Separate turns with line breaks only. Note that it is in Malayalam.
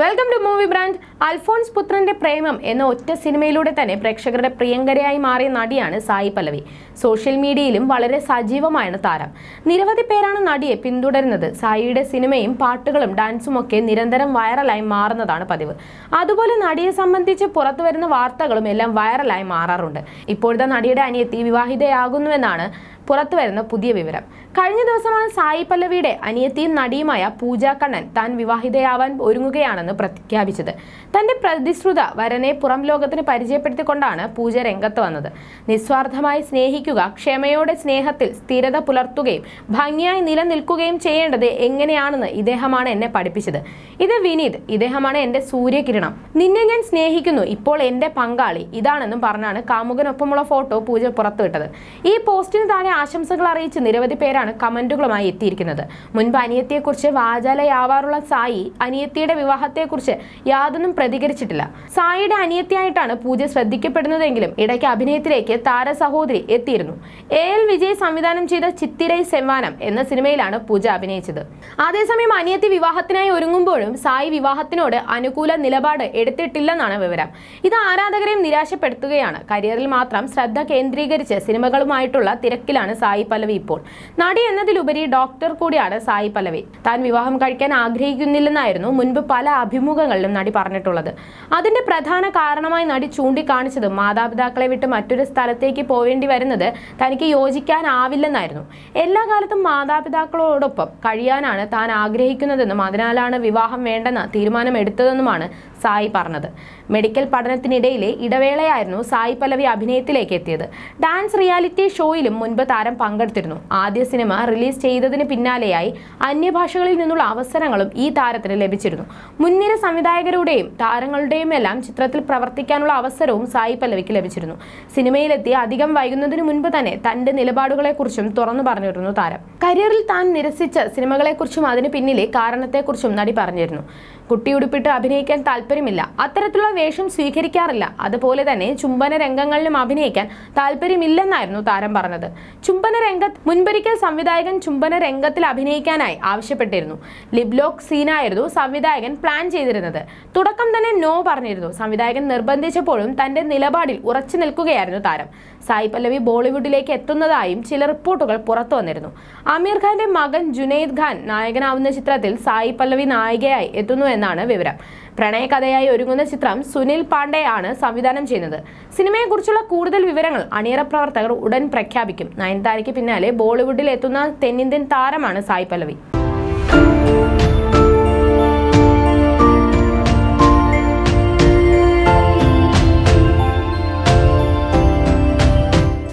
Welcome to movie brand Alphonse പുത്രന്റെ പ്രേമം എന്ന ഒറ്റ സിനിമയിലൂടെ തന്നെ പ്രേക്ഷകരുടെ പ്രിയങ്കരയായി മാറിയ നടിയാണ് സായി പല്ലവി. സോഷ്യൽ മീഡിയയിലും വളരെ സജീവമാണ് താരം. നിരവധി പേരാണ് നടിയെ പിന്തുടരുന്നത്. സായിയുടെ സിനിമയും പാട്ടുകളും ഡാൻസും ഒക്കെ നിരന്തരം വൈറലായി മാറുന്നതാണ് പതിവ്. അതുപോലെ നടിയെ സംബന്ധിച്ച് പുറത്തു വരുന്ന വാർത്തകളും എല്ലാം വൈറലായി മാറാറുണ്ട്. ഇപ്പോഴത്തെ നടിയുടെ അനിയത്തി വിവാഹിതയാകുന്നുവെന്നാണ് പുറത്തു വരുന്ന പുതിയ വിവരം. കഴിഞ്ഞ ദിവസമാണ് സായി പല്ലവിയുടെ അനിയത്തിയും നടിയുമായ പൂജ കണ്ണൻ താൻ വിവാഹിതയാവാൻ ഒരുങ്ങുകയാണെന്ന് പ്രഖ്യാപിച്ചത്. തന്റെ പ്രതിശ്രുത വരനെ പുറം ലോകത്തിന് പരിചയപ്പെടുത്തിക്കൊണ്ടാണ് പൂജ രംഗത്ത് വന്നത്. നിസ്വാർത്ഥമായി സ്നേഹിക്കുക ക്ഷമയോടെ സ്നേഹത്തിൽ സ്ഥിരത പുലർത്തുകയും ഭംഗിയായി നിലനിൽക്കുകയും ചെയ്യേണ്ടത് എങ്ങനെയാണെന്ന് ഇദ്ദേഹമാണ് എന്നെ പഠിപ്പിച്ചത്. ഇത് വിനീത് ഇദ്ദേഹമാണ് എന്റെ സൂര്യകിരണം. നിന്നെ ഞാൻ സ്നേഹിക്കുന്നു ഇപ്പോൾ എന്റെ പങ്കാളി. ഇതാണെന്നും പറഞ്ഞാണ് കാമുകനൊപ്പമുള്ള ഫോട്ടോ പൂജ പുറത്തുവിട്ടത്. ഈ പോസ്റ്റിന് താഴെ ആശംസകൾ അറിയിച്ച് നിരവധി പേരാണ് കമന്റുകളുമായി എത്തിയിരിക്കുന്നത്. മുൻപ് അനിയത്തിയെക്കുറിച്ച് വാചാലയാവാറുള്ള സായി അനിയത്തിയുടെ വിവാഹത്തെക്കുറിച്ച് യാതൊന്നും പ്രതികരിച്ചിട്ടില്ല. സായിയുടെ അനിയത്തിയായിട്ടാണ് പൂജ ശ്രദ്ധിക്കപ്പെടുന്നതെങ്കിലും ഇടയ്ക്ക് അഭിനയത്തിലേക്ക് താര സഹോദരി എത്തിയിരുന്നു. എ എൽ വിജയ് സംവിധാനം ചെയ്ത ചിത്തിരൈ സെവാനം എന്ന സിനിമയിലാണ് പൂജ അഭിനയിച്ചത്. അതേസമയം അനിയത്തി വിവാഹത്തിനായി ഒരുങ്ങുമ്പോഴും സായി വിവാഹത്തിനോട് അനുകൂല നിലപാട് എടുത്തിട്ടില്ലെന്നാണ് വിവരം. ഇത് ആരാധകരെയും നിരാശപ്പെടുത്തുകയാണ്. കരിയറിൽ മാത്രം ശ്രദ്ധ കേന്ദ്രീകരിച്ച് സിനിമകളുമായിട്ടുള്ള തിരക്കിലാണ് സായി പല്ലവി ഇപ്പോൾ. നടി എന്നതിലുപരി ഡോക്ടർ കൂടിയാണ് സായി പല്ലവി. താൻ വിവാഹം കഴിക്കാൻ ആഗ്രഹിക്കുന്നില്ലെന്നായിരുന്നു മുൻപ് പല അഭിമുഖങ്ങളിലും നടി പറഞ്ഞിട്ടുള്ളത്. അതിന്റെ പ്രധാന കാരണമായി നടി ചൂണ്ടിക്കാണിച്ചത് മാതാപിതാക്കളെ വിട്ട് മറ്റൊരു സ്ഥലത്തേക്ക് പോവേണ്ടി വരുന്നത് തനിക്ക് യോജിക്കാനാവില്ലെന്നായിരുന്നു. എല്ലാ കാലത്തും മാതാപിതാക്കളോടൊപ്പം കഴിയാനാണ് താൻ ആഗ്രഹിക്കുന്നതെന്നും അതിനാലാണ് വിവാഹം വേണ്ടെന്ന തീരുമാനമെടുത്തതെന്നുമാണ് സായി പറഞ്ഞത്. മെഡിക്കൽ പഠനത്തിനിടയിലെ ഇടവേളയായിരുന്നു സായി പല്ലവി അഭിനയത്തിലേക്ക് എത്തിയത്. ഡാൻസ് റിയാലിറ്റി ഷോയിലും മുൻപ് താരം പങ്കെടുത്തിരുന്നു. ആദ്യ സിനിമ റിലീസ് ചെയ്തതിന് പിന്നാലെയായി അന്യഭാഷകളിൽ നിന്നുള്ള അവസരങ്ങളും ഈ താരത്തിന് ലഭിച്ചിരുന്നു. മുൻനിര സംവിധായകരുടെയും താരങ്ങളുടെയും എല്ലാം ചിത്രത്തിൽ പ്രവർത്തിക്കാനുള്ള അവസരവും സായി പല്ലവിക്ക് ലഭിച്ചിരുന്നു. സിനിമയിലെത്തി അധികം വൈകുന്നതിന് മുൻപ് തന്നെ തന്റെ നിലപാടുകളെക്കുറിച്ചും തുറന്നു പറഞ്ഞിരുന്നു താരം. കരിയറിൽ താൻ നിരസിച്ച സിനിമകളെക്കുറിച്ചും അതിന് പിന്നിലെ കാരണത്തെക്കുറിച്ചും നടി പറഞ്ഞിരുന്നു. കുട്ടിയുടുപ്പിട്ട് അഭിനയിക്കാൻ താല്പര്യമില്ല. അത്തരത്തിലുള്ള വേഷം സ്വീകരിക്കാറില്ല. അതുപോലെ തന്നെ ചുംബന രംഗങ്ങളിലും അഭിനയിക്കാൻ താല്പര്യമില്ലെന്നായിരുന്നു താരം പറഞ്ഞത്. ചുംബന രംഗത്ത് മുൻപൊരിക്കൽ സംവിധായകൻ ചുംബന രംഗത്തിൽ അഭിനയിക്കാനായി ആവശ്യപ്പെട്ടിരുന്നു. ലിബ്ലോക്ക് സീനായിരുന്നു സംവിധായകൻ പ്ലാൻ ചെയ്തിരുന്നത്. തുടക്കം തന്നെ നോ പറഞ്ഞിരുന്നു. സംവിധായകൻ നിർബന്ധിച്ചപ്പോഴും തന്റെ നിലപാടിൽ ഉറച്ചു നിൽക്കുകയായിരുന്നു താരം. സായി പല്ലവി ബോളിവുഡിലേക്ക് എത്തുന്നതായും ചില റിപ്പോർട്ടുകൾ പുറത്തു വന്നിരുന്നു. അമീർ ഖാന്റെ മകൻ ജുനൈദ് ഖാൻ നായകനാവുന്ന ചിത്രത്തിൽ സായി പല്ലവി നായികയായി എത്തുന്നു എന്നാണ് വിവരം. പ്രണയകഥയായി ഒരുങ്ങുന്ന ചിത്രം സുനിൽ പാണ്ഡെ ആണ് സംവിധാനം ചെയ്യുന്നത്. സിനിമയെക്കുറിച്ചുള്ള കൂടുതൽ വിവരങ്ങൾ അണിയറ പ്രവർത്തകർ ഉടൻ പ്രഖ്യാപിക്കും. നയൻതാരയ്ക്ക് പിന്നാലെ ബോളിവുഡിൽ എത്തുന്ന തെന്നിന്ത്യൻ താരമാണ് സായി പല്ലവി.